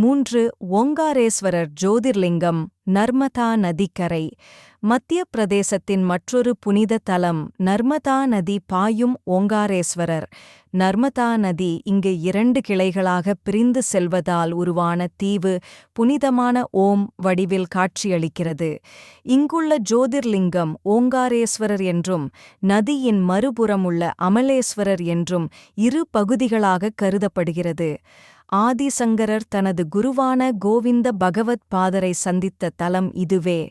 மூன்று ஓங்காரேஸ்வரர் ஜோதிர்லிங்கம் நர்மதா நதிக்கரை. மத்திய பிரதேசத்தின் மற்றொரு புனித தலம் நர்மதா நதி பாயும் ஓங்காரேஸ்வரர். நர்மதா நதி இங்கு இரண்டு கிளைகளாக பிரிந்து செல்வதால் உருவான தீவு புனிதமான ஓம் வடிவில் காட்சியளிக்கிறது. இங்குள்ள ஜோதிர்லிங்கம் ஓங்காரேஸ்வரர் என்றும் நதியின் மறுபுறமுள்ள அமலேஸ்வரர் என்றும் இரு பகுதிகளாக கருதப்படுகிறது. ஆதிசங்கரர் தனது குருவான கோவிந்த பகவத் பாதரை சந்தித்த தலம் இதுவே.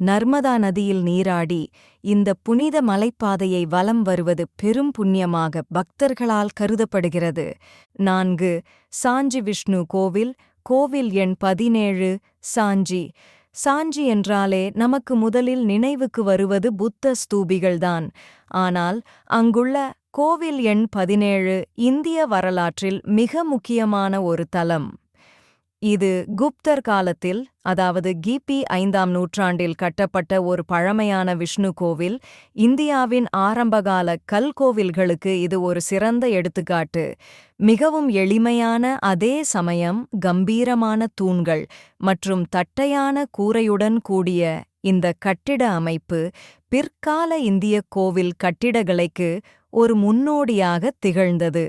நர்மதா நதியில் நீராடி இந்த புனித மலைப்பாதையை வலம் வருவது பெரும் புண்ணியமாக பக்தர்களால் கருதப்படுகிறது. நான்கு சாஞ்சி விஷ்ணு கோவில் கோவில் எண் பதினேழு சாஞ்சி. சாஞ்சி என்றாலே நமக்கு முதலில் நினைவுக்கு வருவது புத்த ஸ்தூபிகள்தான். ஆனால் அங்குள்ள கோவில் எண் பதினேழு இந்திய வரலாற்றில் மிக முக்கியமான ஒரு தலம். இது குப்தர் காலத்தில் அதாவது கிபி ஐந்தாம் நூற்றாண்டில் கட்டப்பட்ட ஒரு பழமையான விஷ்ணு கோவில் இந்தியாவின் ஆரம்பகால கல் கோவில்களுக்கு இது ஒரு சிறந்த எடுத்துக்காட்டு. மிகவும் எளிமையான அதே சமயம் கம்பீரமான தூண்கள் மற்றும் தட்டையான கூரையுடன் கூடிய இந்த கட்டிட அமைப்பு பிற்கால இந்திய கோவில் கட்டிடகலைக்கு ஒரு முன்னோடியாக திகழ்ந்தது.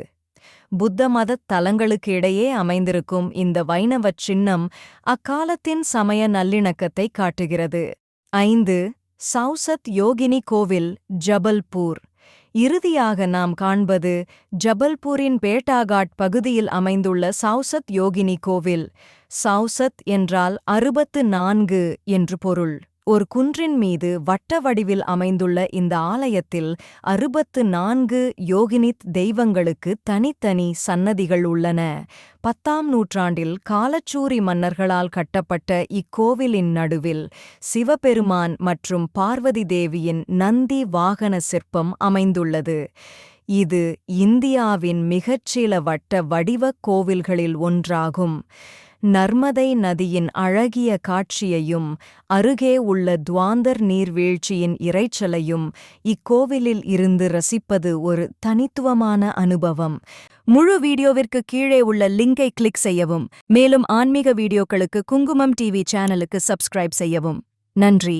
புத்த மதத் தலங்களுக்கு இடையே அமைந்திருக்கும் இந்த வைணவச் சின்னம் அக்காலத்தின் சமய நல்லிணக்கத்தை காட்டுகிறது. ஐந்து சவுசத் யோகினி கோவில் ஜபல்பூர். இறுதியாக நாம் காண்பது ஜபல்பூரின் பேட்டாகாட் பகுதியில் அமைந்துள்ள சவுசத் யோகினி கோவில். சவுசத் என்றால் அறுபத்து நான்கு என்று பொருள். ஒரு குன்றின் மீது வட்ட வடிவில் அமைந்துள்ள இந்த ஆலயத்தில் அறுபத்து நான்கு யோகினித் தெய்வங்களுக்கு தனித்தனி சன்னதிகள் உள்ளன. பத்தாம் நூற்றாண்டில் காலச்சூரி மன்னர்களால் கட்டப்பட்ட இக்கோவிலின் நடுவில் சிவபெருமான் மற்றும் பார்வதி தேவியின் நந்தி வாகன சிற்பம் அமைந்துள்ளது. இது இந்தியாவின் மிகச்சில வட்ட வடிவக் கோவில்களில் ஒன்றாகும். நர்மதை நதியின் அழகிய காட்சியையும் அருகே உள்ள துவாந்தர் நீர்வீழ்ச்சியின் இரைச்சலையும் இக்கோவிலில் இருந்து ரசிப்பது ஒரு தனித்துவமான அனுபவம். முழு வீடியோவிற்கு கீழே உள்ள லிங்கை கிளிக் செய்யவும் மேலும் ஆன்மீக வீடியோக்களுக்கு குங்குமம் டிவி சேனலுக்கு சப்ஸ்கிரைப் செய்யவும். நன்றி.